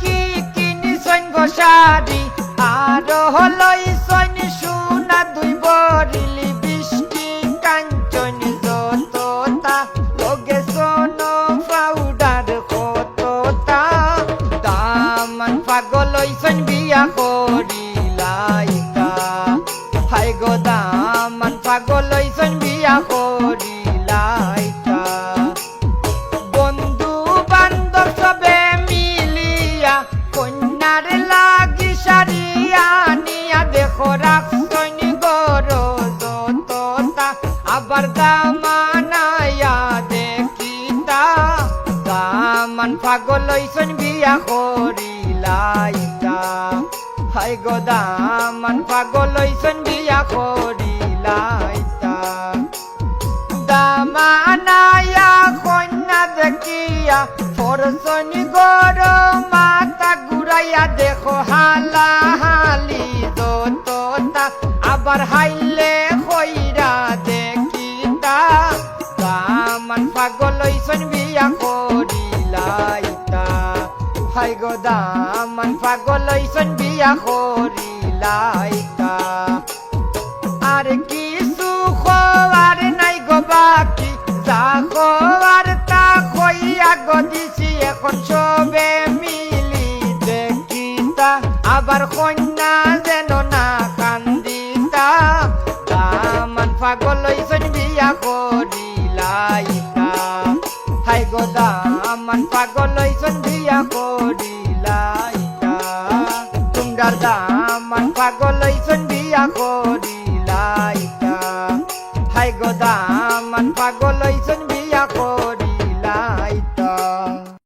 কি কিনি সৈন্য শাড়ি আর হলই সৈন্য সোনা দুই বরিলি বৃষ্টি কাঞ্চন যততা। লগে সোন পাউডার কততা। দাম পাগল সৈন্য বিয়া করি লাইকা হাই গো দাম পাগল দেখো রাখছন গরজতা আবার দামানায়া দেখিতা। দামান পাগল লইছন বিয়া করিলাইতা। হাই গো দামান পাগল লইছন বিয়া করিলাইতা। দামানায়া কন্যা দেখিয়া সরসনি গর মাতা ঘুরাইয়া দেখো হালি। দোতা আবার হাইলে কইরা দেখিতা। দামান পাগল হইছন বিয়া করিলাইতা। হাই গো দামান পাগল হইছন বিয়া করিলাইতা। আর কিছু খোয়ার নাই গো বাকি, যা খোয়ার তা কইয়া গো দিছি এখন সবে। আবার কন্যা যেন না কান্দিতা দামান পাগল বিয়া করিলাইতা হাই গো দামান পাগল বিয়া করিলাইতা তুমরার দামান পাগল বিয়া করিলাইতা হাই গো দামান পাগল হইছন